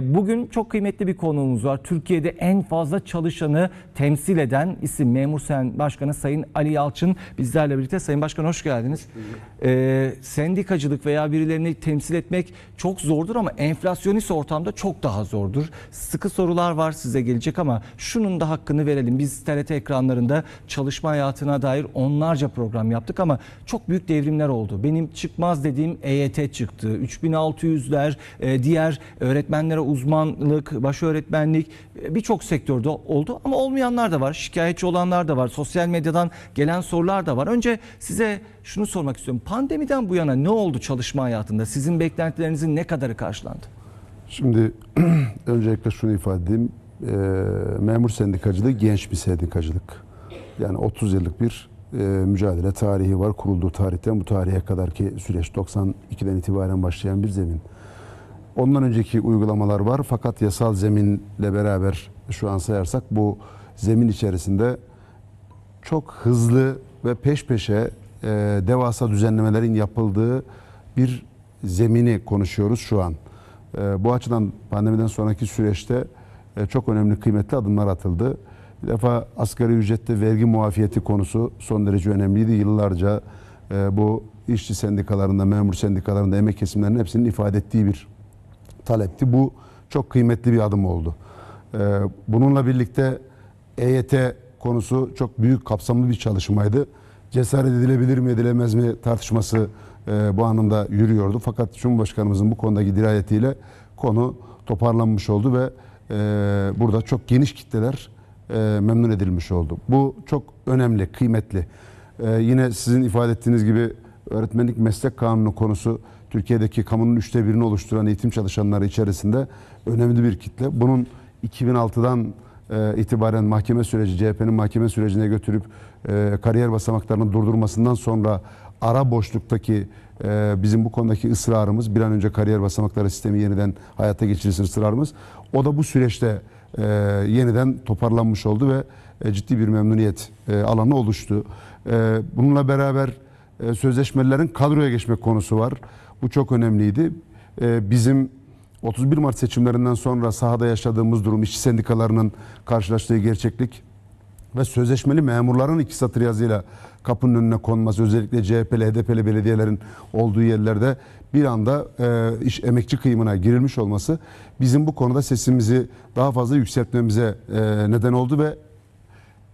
Bugün çok kıymetli bir konuğumuz var. Türkiye'de en fazla çalışanı temsil eden isim Memur Sen Başkanı Sayın Ali Yalçın bizlerle birlikte. Sayın Başkan hoş geldiniz. Ee, sendikacılık veya birilerini temsil etmek çok zordur ama enflasyonist ortamda çok daha zordur. Sıkı sorular var size gelecek ama şunun da hakkını verelim. Biz TRT ekranlarında çalışma hayatına dair onlarca program yaptık ama çok büyük devrimler oldu. Benim çıkmaz dediğim EYT çıktı. 3600'ler, e, diğer öğretmenlere uzmanlık, baş öğretmenlik e, birçok sektörde oldu ama olmayanlar da var. Şikayetçi olanlar da var. Sosyal medyadan gelen sorular da var. Önce size şunu sormak istiyorum. Pandemiden bu yana ne oldu çalışma hayatında? Sizin beklentilerinizin ne kadarı karşılandı? Şimdi öncelikle şunu ifade edeyim. Ee, memur sendikacılığı genç bir sendikacılık. Yani 30 yıllık bir e, mücadele tarihi var. Kurulduğu tarihten bu tarihe kadar ki süreç 92'den itibaren başlayan bir zemin. Ondan önceki uygulamalar var fakat yasal zeminle beraber şu an sayarsak bu zemin içerisinde çok hızlı ve peş peşe e, devasa düzenlemelerin yapıldığı bir zemini konuşuyoruz şu an. E, bu açıdan pandemiden sonraki süreçte e, çok önemli kıymetli adımlar atıldı. Bir defa asgari ücrette vergi muafiyeti konusu son derece önemliydi. Yıllarca e, bu işçi sendikalarında, memur sendikalarında, emek kesimlerinin hepsinin ifade ettiği bir talepti. Bu çok kıymetli bir adım oldu. Ee, Bununla birlikte EYT konusu çok büyük kapsamlı bir çalışmaydı. Cesaret edilebilir mi edilemez mi tartışması e, bu anlamda yürüyordu. Fakat Cumhurbaşkanımızın bu konudaki dirayetiyle konu toparlanmış oldu ve e, burada çok geniş kitleler e, memnun edilmiş oldu. Bu çok önemli, kıymetli. Yine sizin ifade ettiğiniz gibi öğretmenlik meslek kanunu konusu Türkiye'deki kamunun üçte birini oluşturan eğitim çalışanları içerisinde önemli bir kitle. Bunun 2006'dan e, itibaren mahkeme süreci, CHP'nin mahkeme sürecine götürüp e, kariyer basamaklarını durdurmasından sonra ara boşluktaki e, bizim bu konudaki ısrarımız, bir an önce kariyer basamakları sistemi yeniden hayata geçirilsin ısrarımız. O da bu süreçte yeniden toparlanmış oldu ve ciddi bir memnuniyet alanı oluştu. Bununla beraber sözleşmelerin kadroya geçmek konusu var. Bu çok önemliydi. E, Bizim 31 Mart seçimlerinden sonra sahada yaşadığımız durum, işçi sendikalarının karşılaştığı gerçeklik ve sözleşmeli memurların iki satır yazıyla kapının önüne konması, özellikle CHP'li, HDP'li belediyelerin olduğu yerlerde bir anda e, iş emekçi kıyımına girilmiş olması bizim bu konuda sesimizi daha fazla yükseltmemize e, neden oldu ve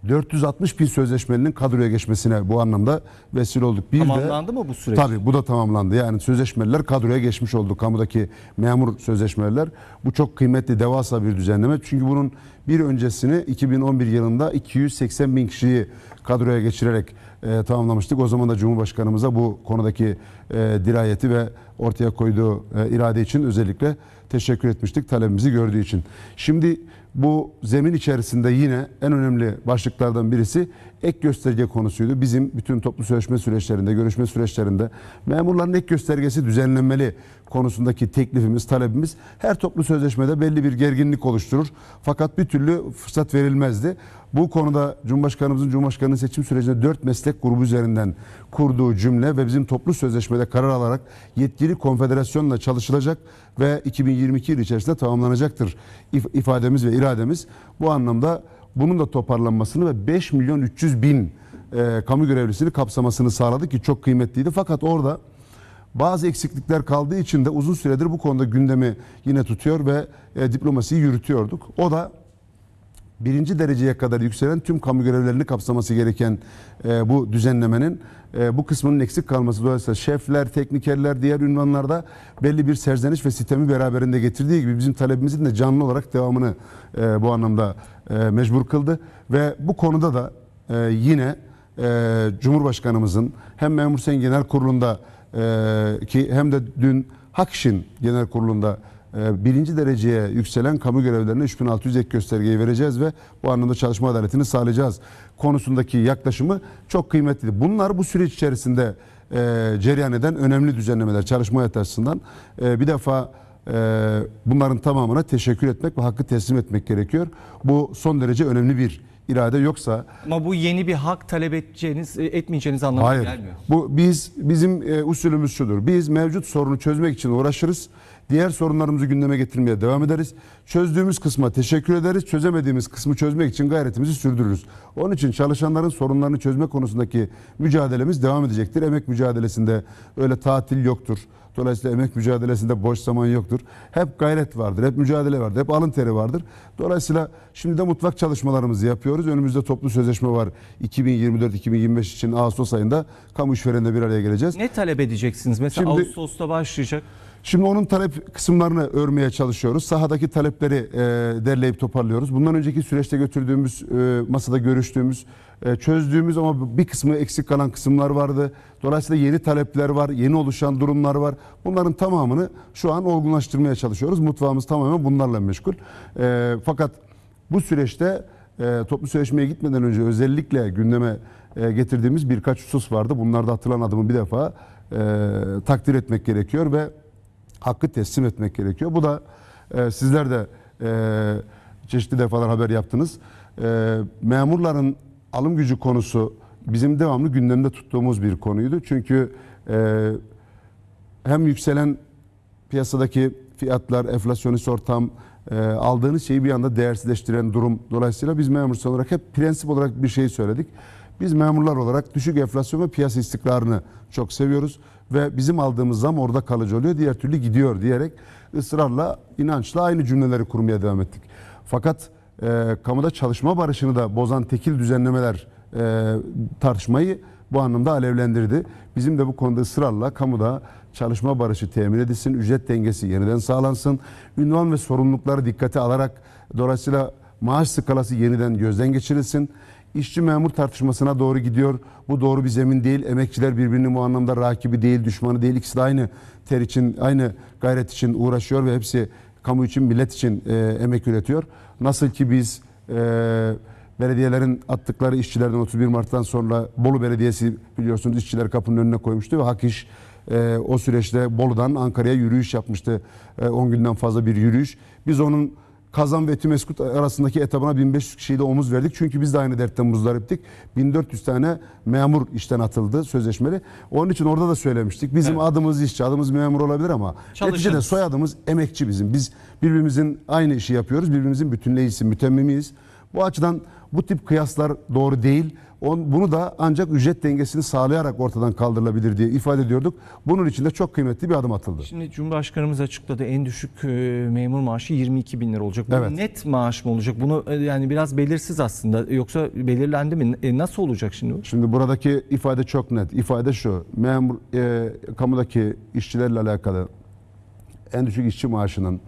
460 bin sözleşmelinin kadroya geçmesine bu anlamda vesile olduk. Bir de- Tamamlandı mı bu süreç? Tabii bu da tamamlandı. Yani sözleşmeliler kadroya geçmiş oldu. Kamudaki memur sözleşmeliler. Bu çok kıymetli, devasa bir düzenleme. Çünkü bunun bir öncesini 2011 yılında 280 bin kişiyi kadroya geçirerek e, tamamlamıştık. O zaman da Cumhurbaşkanımıza bu konudaki e, dirayeti ve ortaya koyduğu e, irade için özellikle teşekkür etmiştik talebimizi gördüğü için. Şimdi bu zemin içerisinde yine en önemli başlıklardan birisi ek gösterge konusuydu. Bizim bütün toplu sözleşme süreçlerinde, görüşme süreçlerinde memurların ek göstergesi düzenlenmeli konusundaki teklifimiz, talebimiz her toplu sözleşmede belli bir gerginlik oluşturur. Fakat bir türlü fırsat verilmezdi. Bu konuda Cumhurbaşkanımızın Cumhurbaşkanı'nın seçim sürecinde dört meslek grubu üzerinden kurduğu cümle ve bizim toplu sözleşmede karar alarak yetkili konfederasyonla çalışılacak ve 2022 yıl içerisinde tamamlanacaktır if- ifademiz ve irademiz. Bu anlamda bunun da toparlanmasını ve 5 milyon 300 bin e, kamu görevlisini kapsamasını sağladı ki çok kıymetliydi. Fakat orada bazı eksiklikler kaldığı için de uzun süredir bu konuda gündemi yine tutuyor ve e, diplomasiyi yürütüyorduk. O da birinci dereceye kadar yükselen tüm kamu görevlerini kapsaması gereken e, bu düzenlemenin e, bu kısmının eksik kalması. Dolayısıyla şefler, teknikerler, diğer ünvanlarda belli bir serzeniş ve sistemi beraberinde getirdiği gibi bizim talebimizin de canlı olarak devamını e, bu anlamda e, mecbur kıldı. Ve bu konuda da e, yine e, Cumhurbaşkanımızın hem Memur Sen Genel Kurulu'nda e, ki hem de dün Hakşin Genel Kurulu'nda birinci dereceye yükselen kamu görevlilerine 3600 ek göstergeyi vereceğiz ve bu anlamda çalışma adaletini sağlayacağız konusundaki yaklaşımı çok kıymetli. Bunlar bu süreç içerisinde e, cereyan eden önemli düzenlemeler çalışma açısından. E, bir defa e, bunların tamamına teşekkür etmek ve hakkı teslim etmek gerekiyor. Bu son derece önemli bir irade yoksa Ama bu yeni bir hak talep edeceğiniz, e, etmeyeceğiniz anlamına Hayır. gelmiyor. Bu biz bizim e, usulümüz şudur. Biz mevcut sorunu çözmek için uğraşırız. Diğer sorunlarımızı gündeme getirmeye devam ederiz. Çözdüğümüz kısma teşekkür ederiz. Çözemediğimiz kısmı çözmek için gayretimizi sürdürürüz. Onun için çalışanların sorunlarını çözme konusundaki mücadelemiz devam edecektir. Emek mücadelesinde öyle tatil yoktur. Dolayısıyla emek mücadelesinde boş zaman yoktur. Hep gayret vardır, hep mücadele vardır, hep alın teri vardır. Dolayısıyla şimdi de mutfak çalışmalarımızı yapıyoruz. Önümüzde toplu sözleşme var 2024-2025 için Ağustos ayında kamu işvereninde bir araya geleceğiz. Ne talep edeceksiniz? Mesela Şimdi- Ağustos'ta başlayacak. Şimdi onun talep kısımlarını örmeye çalışıyoruz. Sahadaki talepleri e, derleyip toparlıyoruz. Bundan önceki süreçte götürdüğümüz, e, masada görüştüğümüz, e, çözdüğümüz ama bir kısmı eksik kalan kısımlar vardı. Dolayısıyla yeni talepler var, yeni oluşan durumlar var. Bunların tamamını şu an olgunlaştırmaya çalışıyoruz. Mutfağımız tamamen bunlarla meşgul. E, fakat bu süreçte e, toplu sözleşmeye gitmeden önce özellikle gündeme e, getirdiğimiz birkaç husus vardı. Bunlarda atılan adımı bir defa e, takdir etmek gerekiyor ve hakkı teslim etmek gerekiyor. Bu da e, sizler de e, çeşitli defalar haber yaptınız. E, memurların alım gücü konusu bizim devamlı gündemde tuttuğumuz bir konuydu. Çünkü e, hem yükselen piyasadaki fiyatlar, enflasyonist ortam, e, aldığınız şeyi bir anda değersizleştiren durum. Dolayısıyla biz memur olarak hep prensip olarak bir şey söyledik. Biz memurlar olarak düşük enflasyon ve piyasa istikrarını çok seviyoruz ve bizim aldığımız zam orada kalıcı oluyor. Diğer türlü gidiyor diyerek ısrarla, inançla aynı cümleleri kurmaya devam ettik. Fakat e, kamuda çalışma barışını da bozan tekil düzenlemeler e, tartışmayı bu anlamda alevlendirdi. Bizim de bu konuda ısrarla kamuda çalışma barışı temin edilsin, ücret dengesi yeniden sağlansın, ünvan ve sorumlulukları dikkate alarak dolayısıyla maaş skalası yeniden gözden geçirilsin. İşçi memur tartışmasına doğru gidiyor. Bu doğru bir zemin değil. Emekçiler birbirinin bu anlamda rakibi değil, düşmanı değil. İkisi de aynı ter için, aynı gayret için uğraşıyor ve hepsi kamu için, millet için e, emek üretiyor. Nasıl ki biz e, belediyelerin attıkları işçilerden 31 Mart'tan sonra Bolu Belediyesi biliyorsunuz işçiler kapının önüne koymuştu ve Hak İş e, o süreçte Bolu'dan Ankara'ya yürüyüş yapmıştı. E, 10 günden fazla bir yürüyüş. Biz onun Kazan ve Timeskut arasındaki etabına 1500 kişiyi de omuz verdik. Çünkü biz de aynı dertten muzdariptik. 1400 tane memur işten atıldı sözleşmeli. Onun için orada da söylemiştik. Bizim Evet. adımız işçi, adımız memur olabilir ama Çalışan. neticede soyadımız emekçi bizim. Biz birbirimizin aynı işi yapıyoruz. Birbirimizin bütünleyicisi, mütemmimiyiz. Bu açıdan bu tip kıyaslar doğru değil. On, bunu da ancak ücret dengesini sağlayarak ortadan kaldırılabilir diye ifade ediyorduk. Bunun için de çok kıymetli bir adım atıldı. Şimdi Cumhurbaşkanımız açıkladı en düşük e, memur maaşı 22 bin lira olacak. Bu Evet. net maaş mı olacak? Bunu e, yani biraz belirsiz aslında. Yoksa belirlendi mi? E, nasıl olacak şimdi? Şimdi buradaki ifade çok net. İfade şu. Memur e, kamudaki işçilerle alakalı en düşük işçi maaşının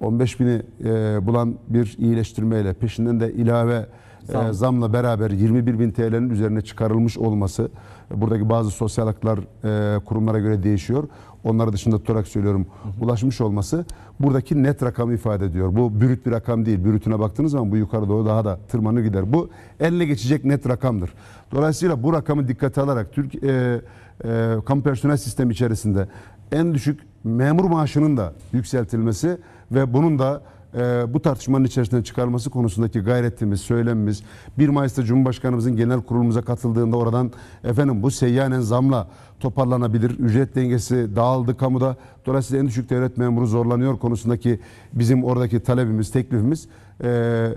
15 bini e, bulan bir iyileştirmeyle peşinden de ilave Zam. e, zamla beraber 21 bin TL'nin üzerine çıkarılmış olması e, buradaki bazı sosyal haklar e, kurumlara göre değişiyor. Onları dışında tutarak söylüyorum. Ulaşmış olması buradaki net rakamı ifade ediyor. Bu bürüt bir rakam değil. Bürütüne baktığınız zaman bu yukarı doğru daha da tırmanır gider. Bu eline geçecek net rakamdır. Dolayısıyla bu rakamı dikkate alarak Türk e, e, kamu personel sistemi içerisinde en düşük memur maaşının da yükseltilmesi ve bunun da e, bu tartışmanın içerisinden çıkarılması konusundaki gayretimiz, söylemimiz 1 Mayıs'ta Cumhurbaşkanımızın genel kurulumuza katıldığında oradan efendim bu seyyanen zamla toparlanabilir. Ücret dengesi dağıldı kamuda. Dolayısıyla en düşük devlet memuru zorlanıyor konusundaki bizim oradaki talebimiz, teklifimiz e,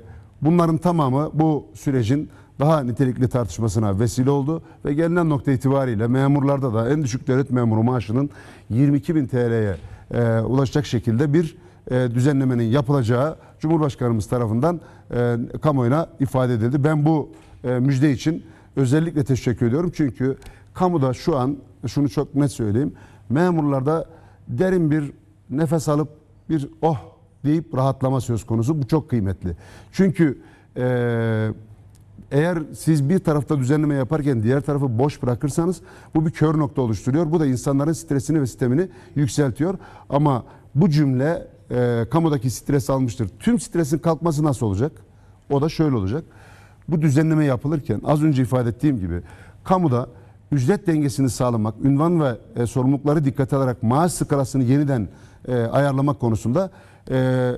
bunların tamamı bu sürecin daha nitelikli tartışmasına vesile oldu ve gelinen nokta itibariyle memurlarda da en düşük devlet memuru maaşının 22 bin TL'ye e, ulaşacak şekilde bir e, düzenlemenin yapılacağı Cumhurbaşkanımız tarafından e, kamuoyuna ifade edildi. Ben bu e, müjde için özellikle teşekkür ediyorum. Çünkü kamuda şu an şunu çok net söyleyeyim. Memurlarda derin bir nefes alıp bir oh deyip rahatlama söz konusu. Bu çok kıymetli. Çünkü eğer siz bir tarafta düzenleme yaparken diğer tarafı boş bırakırsanız bu bir kör nokta oluşturuyor. Bu da insanların stresini ve sistemini yükseltiyor. Ama bu cümle e, kamudaki stres almıştır. Tüm stresin kalkması nasıl olacak? O da şöyle olacak. Bu düzenleme yapılırken az önce ifade ettiğim gibi kamuda ücret dengesini sağlamak, ünvan ve e, sorumlulukları dikkate alarak maaş skalasını yeniden e, ayarlamak konusunda e,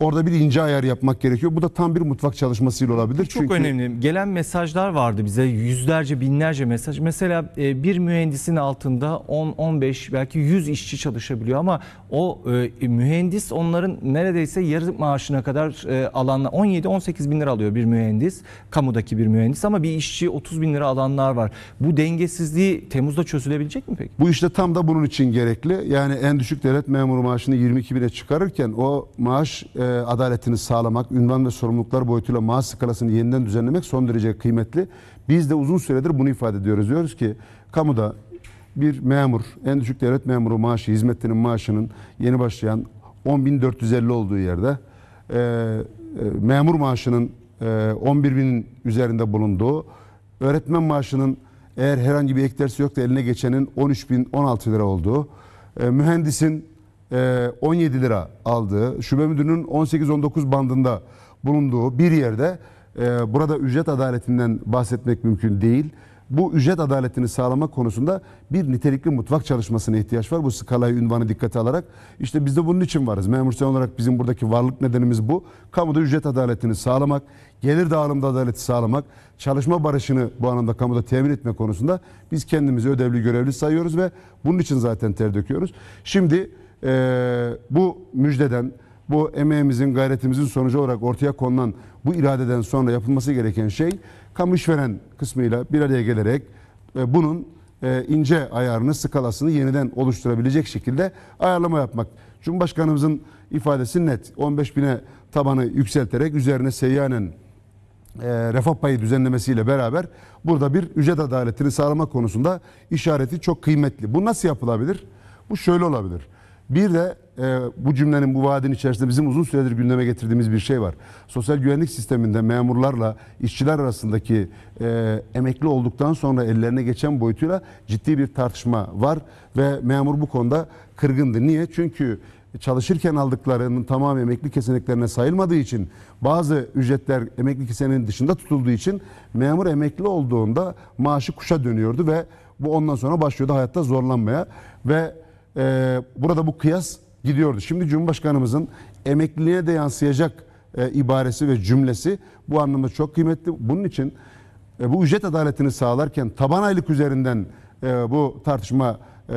orada bir ince ayar yapmak gerekiyor. Bu da tam bir mutfak çalışmasıyla olabilir. Çok Çünkü önemli. Gelen mesajlar vardı bize. Yüzlerce, binlerce mesaj. Mesela e, bir mühendisin altında 10, 15 belki 100 işçi çalışabiliyor ama o e, mühendis onların neredeyse yarı maaşına kadar e, alanlar 17-18 bin lira alıyor bir mühendis. Kamudaki bir mühendis ama bir işçi 30 bin lira alanlar var. Bu dengesizliği Temmuz'da çözülebilecek mi peki? Bu işte tam da bunun için gerekli. Yani en düşük devlet memuru maaşını 22 bine çıkarırken o maaş e, adaletini sağlamak, ünvan ve sorumluluklar boyutuyla maaş skalasını yeniden düzenlemek son derece kıymetli. Biz de uzun süredir bunu ifade ediyoruz. Diyoruz ki kamuda bir memur, en düşük devlet memuru maaşı, hizmetinin maaşının yeni başlayan 10.450 olduğu yerde e, e, memur maaşının e, 11 binin üzerinde bulunduğu, öğretmen maaşının eğer herhangi bir ek dersi yok da eline geçenin 13 bin 16 lira olduğu, e, mühendisin 17 lira aldığı, şube müdürünün 18-19 bandında bulunduğu bir yerde e, burada ücret adaletinden bahsetmek mümkün değil. Bu ücret adaletini sağlamak konusunda bir nitelikli mutfak çalışmasına ihtiyaç var. Bu skalayı, ünvanı dikkate alarak. işte biz de bunun için varız. Memur sen olarak bizim buradaki varlık nedenimiz bu. Kamuda ücret adaletini sağlamak, gelir dağılımda adaleti sağlamak, çalışma barışını bu anlamda kamuda temin etme konusunda biz kendimizi ödevli görevli sayıyoruz ve bunun için zaten ter döküyoruz. Şimdi e, bu müjdeden, bu emeğimizin, gayretimizin sonucu olarak ortaya konulan bu iradeden sonra yapılması gereken şey kamu işveren kısmıyla bir araya gelerek e, bunun e, ince ayarını, skalasını yeniden oluşturabilecek şekilde ayarlama yapmak. Cumhurbaşkanımızın ifadesi net. 15 bine tabanı yükselterek üzerine seyyanen e, refah payı düzenlemesiyle beraber burada bir ücret adaletini sağlama konusunda işareti çok kıymetli. Bu nasıl yapılabilir? Bu şöyle olabilir. Bir de e, bu cümlenin bu vaadin içerisinde bizim uzun süredir gündeme getirdiğimiz bir şey var. Sosyal güvenlik sisteminde memurlarla işçiler arasındaki e, emekli olduktan sonra ellerine geçen boyutuyla ciddi bir tartışma var ve memur bu konuda kırgındı. Niye? Çünkü çalışırken aldıklarının tamamı emekli kesinliklerine sayılmadığı için bazı ücretler emekli keseneğinin dışında tutulduğu için memur emekli olduğunda maaşı kuşa dönüyordu ve bu ondan sonra başlıyordu hayatta zorlanmaya ve e, burada bu kıyas gidiyordu. Şimdi Cumhurbaşkanımızın emekliliğe de yansıyacak e, ibaresi ve cümlesi bu anlamda çok kıymetli. Bunun için e, bu ücret adaletini sağlarken taban aylık üzerinden e, bu tartışma e,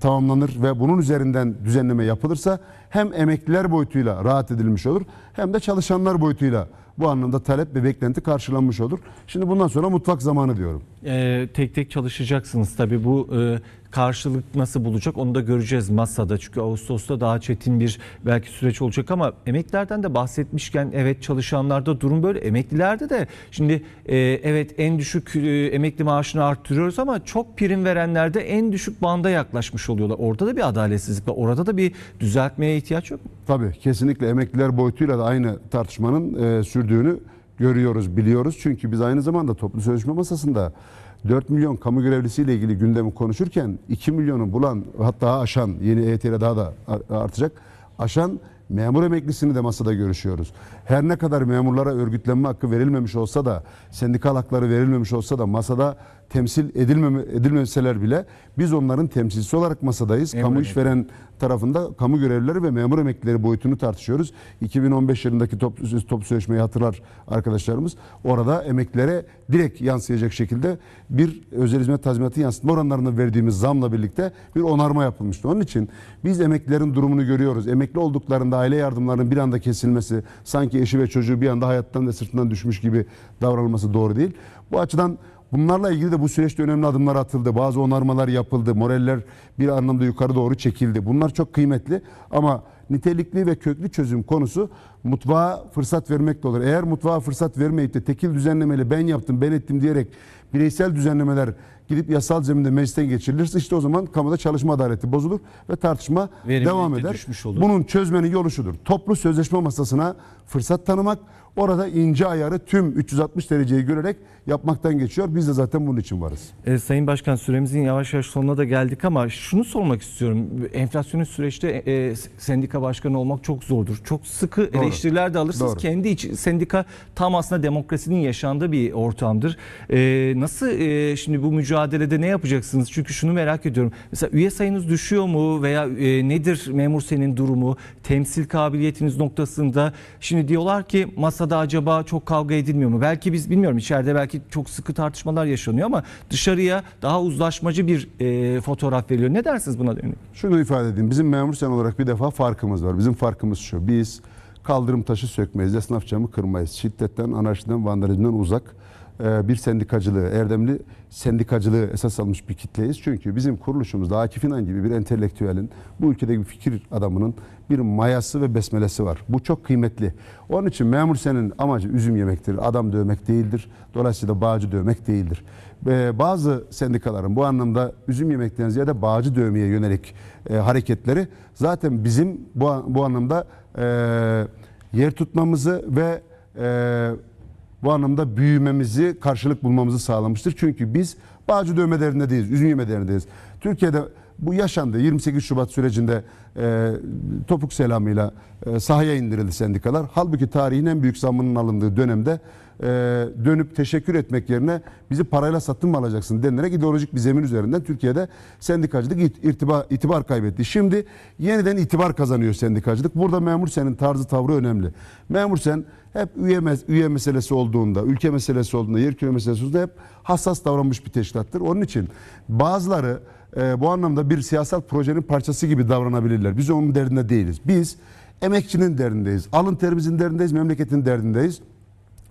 tamamlanır ve bunun üzerinden düzenleme yapılırsa hem emekliler boyutuyla rahat edilmiş olur hem de çalışanlar boyutuyla bu anlamda talep ve beklenti karşılanmış olur. Şimdi bundan sonra mutfak zamanı diyorum. Ee, tek tek çalışacaksınız tabii bu e, karşılık nasıl bulacak onu da göreceğiz masada çünkü Ağustos'ta daha çetin bir belki süreç olacak ama emeklilerden de bahsetmişken evet çalışanlarda durum böyle emeklilerde de şimdi e, evet en düşük e, emekli maaşını arttırıyoruz ama çok prim verenlerde en düşük banda yaklaşmış oluyorlar orada da bir adaletsizlik var orada da bir düzeltmeye ihtiyaç yok mu? Tabii kesinlikle emekliler boyutuyla da aynı tartışmanın e, sürdüğünü görüyoruz, biliyoruz. Çünkü biz aynı zamanda toplu sözleşme masasında 4 milyon kamu görevlisiyle ilgili gündemi konuşurken 2 milyonu bulan hatta aşan yeni EYT daha da artacak aşan memur emeklisini de masada görüşüyoruz. Her ne kadar memurlara örgütlenme hakkı verilmemiş olsa da sendikal hakları verilmemiş olsa da masada temsil edilmeme, edilmeseler bile biz onların temsilcisi olarak masadayız. Memur kamu işveren tarafında kamu görevlileri ve memur emeklileri boyutunu tartışıyoruz. 2015 yılındaki toplu, toplu sözleşmeyi hatırlar arkadaşlarımız. Orada emeklilere direkt yansıyacak şekilde bir özel hizmet tazminatı yansıtma oranlarına verdiğimiz zamla birlikte bir onarma yapılmıştı. Onun için biz emeklilerin durumunu görüyoruz. Emekli olduklarında aile yardımlarının bir anda kesilmesi, sanki eşi ve çocuğu bir anda hayattan ve sırtından düşmüş gibi davranılması doğru değil. Bu açıdan Bunlarla ilgili de bu süreçte önemli adımlar atıldı. Bazı onarmalar yapıldı. Moraller bir anlamda yukarı doğru çekildi. Bunlar çok kıymetli ama nitelikli ve köklü çözüm konusu mutfağa fırsat vermek de olur. Eğer mutfağa fırsat vermeyip de tekil düzenlemeli ben yaptım, ben ettim diyerek bireysel düzenlemeler gidip yasal zeminde meclisten geçirilirse işte o zaman kamuda çalışma adaleti bozulur ve tartışma Verimlilik devam de eder. olur. Bunun çözmenin yolu şudur. Toplu sözleşme masasına fırsat tanımak, orada ince ayarı tüm 360 dereceyi görerek yapmaktan geçiyor. Biz de zaten bunun için varız. E, Sayın Başkan süremizin yavaş yavaş sonuna da geldik ama şunu sormak istiyorum. Enflasyonist süreçte e, sendika başkanı olmak çok zordur. Çok sıkı Doğru. eleştiriler de alırsınız. Doğru. Kendi iç, sendika tam aslında demokrasinin yaşandığı bir ortamdır. E, nasıl e, şimdi bu mücadelede ne yapacaksınız? Çünkü şunu merak ediyorum. Mesela üye sayınız düşüyor mu veya e, nedir memur senin durumu? Temsil kabiliyetiniz noktasında şimdi diyorlar ki masada acaba çok kavga edilmiyor mu? Belki biz bilmiyorum içeride belki çok sıkı tartışmalar yaşanıyor ama dışarıya daha uzlaşmacı bir e, fotoğraf veriliyor. Ne dersiniz buna dönük? Şunu ifade edeyim. Bizim memur sen olarak bir defa farkımız var. Bizim farkımız şu. Biz kaldırım taşı sökmeyiz. Esnaf camı kırmayız. Şiddetten, anarşiden, vandalizmden uzak bir sendikacılığı, erdemli sendikacılığı esas almış bir kitleyiz. Çünkü bizim kuruluşumuzda Akif İnan gibi bir entelektüelin, bu ülkedeki bir fikir adamının bir mayası ve besmelesi var. Bu çok kıymetli. Onun için memur senin amacı üzüm yemektir, adam dövmek değildir. Dolayısıyla bağcı dövmek değildir. Ve bazı sendikaların bu anlamda üzüm yemekten ziyade bağcı dövmeye yönelik e, hareketleri zaten bizim bu, bu anlamda e, yer tutmamızı ve e, bu anlamda büyümemizi, karşılık bulmamızı sağlamıştır. Çünkü biz bağcı dövme derindeyiz, üzüm yeme derindeyiz. Türkiye'de bu yaşandı. 28 Şubat sürecinde e, topuk selamıyla e, sahaya indirildi sendikalar. Halbuki tarihin en büyük zammının alındığı dönemde e, dönüp teşekkür etmek yerine bizi parayla satın mı alacaksın denilerek ideolojik bir zemin üzerinden Türkiye'de sendikacılık it- irtiba, itibar kaybetti. Şimdi yeniden itibar kazanıyor sendikacılık. Burada memur senin tarzı tavrı önemli. Memur sen hep üye, üye meselesi olduğunda, ülke meselesi olduğunda, yer küre meselesi olduğunda hep hassas davranmış bir teşkilattır. Onun için bazıları e, bu anlamda bir siyasal projenin parçası gibi davranabilirler. Biz onun derdinde değiliz. Biz emekçinin derdindeyiz. Alın terimizin derdindeyiz, memleketin derdindeyiz.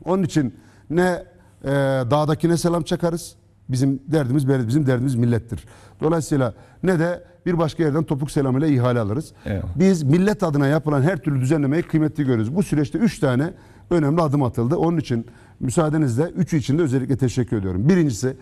Onun için ne e, dağdakine selam çakarız. Bizim derdimiz bizim derdimiz millettir. Dolayısıyla ne de bir başka yerden topuk selamıyla ihale alırız. Evet. Biz millet adına yapılan her türlü düzenlemeyi kıymetli görüyoruz. Bu süreçte üç tane önemli adım atıldı. Onun için müsaadenizle üçü için de özellikle teşekkür ediyorum. Birincisi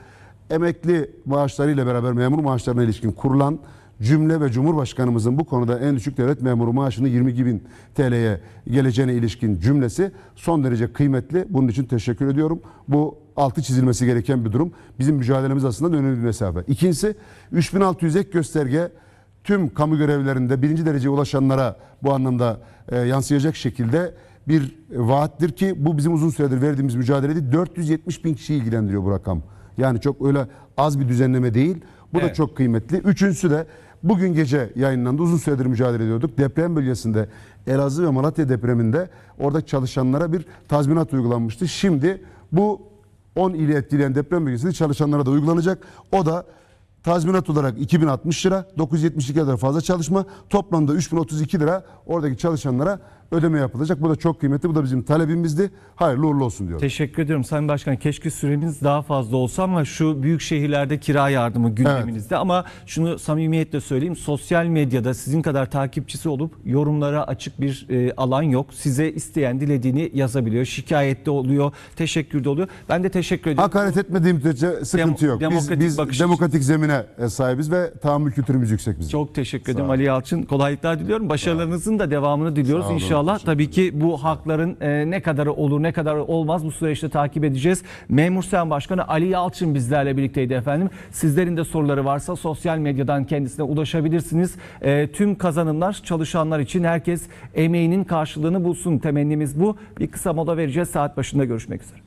emekli maaşlarıyla beraber memur maaşlarına ilişkin kurulan cümle ve Cumhurbaşkanımızın bu konuda en düşük devlet memuru maaşını 22 bin TL'ye geleceğine ilişkin cümlesi son derece kıymetli. Bunun için teşekkür ediyorum. Bu altı çizilmesi gereken bir durum. Bizim mücadelemiz aslında önemli bir mesafe. İkincisi 3600 ek gösterge tüm kamu görevlerinde birinci dereceye ulaşanlara bu anlamda e, yansıyacak şekilde bir vaattir ki bu bizim uzun süredir verdiğimiz mücadelede 470 bin kişiyi ilgilendiriyor bu rakam. Yani çok öyle az bir düzenleme değil. Bu da Evet. çok kıymetli. Üçüncüsü de bugün gece yayınlandı. Uzun süredir mücadele ediyorduk. Deprem bölgesinde Elazığ ve Malatya depreminde orada çalışanlara bir tazminat uygulanmıştı. Şimdi bu 10 ili etkileyen deprem bölgesinde çalışanlara da uygulanacak. O da tazminat olarak 2060 lira, 972 lira fazla çalışma, toplamda 3032 lira oradaki çalışanlara ödeme yapılacak. Bu da çok kıymetli. Bu da bizim talebimizdi. Hayırlı uğurlu olsun diyorum. Teşekkür ediyorum Sayın Başkan. Keşke süremiz daha fazla olsa ama şu büyük şehirlerde kira yardımı gündeminizde. Ama şunu samimiyetle söyleyeyim. Sosyal medyada sizin kadar takipçisi olup yorumlara açık bir e, alan yok. Size isteyen dilediğini yazabiliyor. Şikayette oluyor, teşekkürde oluyor. Ben de teşekkür ediyorum. Hakaret etmediğim müddetçe sıkıntı Demo- yok. Biz, demokratik biz bakış demokratik zemine e, sahibiz ve tahammül kültürümüz yüksek bizim. Çok teşekkür ederim. Ali Yalçın. Kolaylıklar diliyorum. Başarılarınızın da devamını diliyoruz olun, inşallah. Tabii ki bu hakların e, ne kadarı olur ne kadar olmaz bu süreçte takip edeceğiz. Memur Sen Başkanı Ali Yalçın bizlerle birlikteydi efendim. Sizlerin de soruları varsa sosyal medyadan kendisine ulaşabilirsiniz. E, tüm kazanımlar çalışanlar için herkes emeğinin karşılığını bulsun. Temennimiz bu. Bir kısa mola vereceğiz. Saat başında görüşmek üzere.